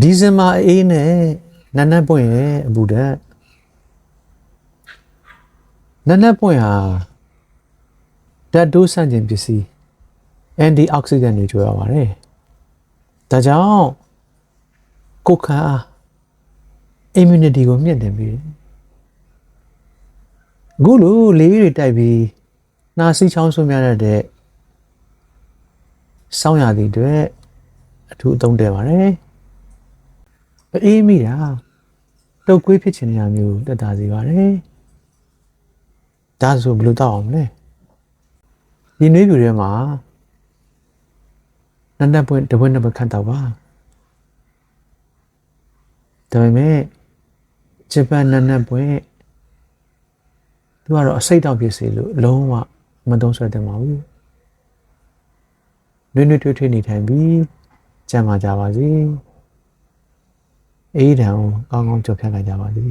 ဒီဇင်ဘာအေးနဲ့နန်းနန်းပွင့်ရဲ့အပူဓာတ်နန်းနန်းပွင့်ဟာဓာတ်တိုးဆန့်ကျင်ပစ္စည်း anti oxidant တွေကျွေးရပါတယ်ဒါကြောင့်ကိုယ်ခံအား immunity ကိုမြင့်တင်ပြီးအခုလိုလေးတွေတိုက်ပြီးနှာစီးချောင်းဆွများရတဲ့စောင်းရသည်တွေအထူးအသုံးတည့်ပါတယ် အေးမိတာတုတ်ကွေးဖြစ်ချင်တဲ့မျိုးတက်တာစီပါတယ်ဒါဆိုဘယ်လိုတောက်အောင်လဲဒီနွေးပြူထဲမှာနန်းနပွင့်တပွင့်နှစ်ပွင့်ခန့်တောက်ပါဒါပေမဲ့ဂျပန်နန်းနပွင့်သူကတော့အစိတ်တောက်ဖြစ်စေလို့လုံးဝမသုံးဆွဲတယ်မဟုတ်ဘူးနွေးနွေးထွေးထွေးနေထိုင်ပြီးကြံပါကြပါစေ အေးတံကိုကောင်းကောင်းကြော်ဖြတ်လိုက်ကြပါစေ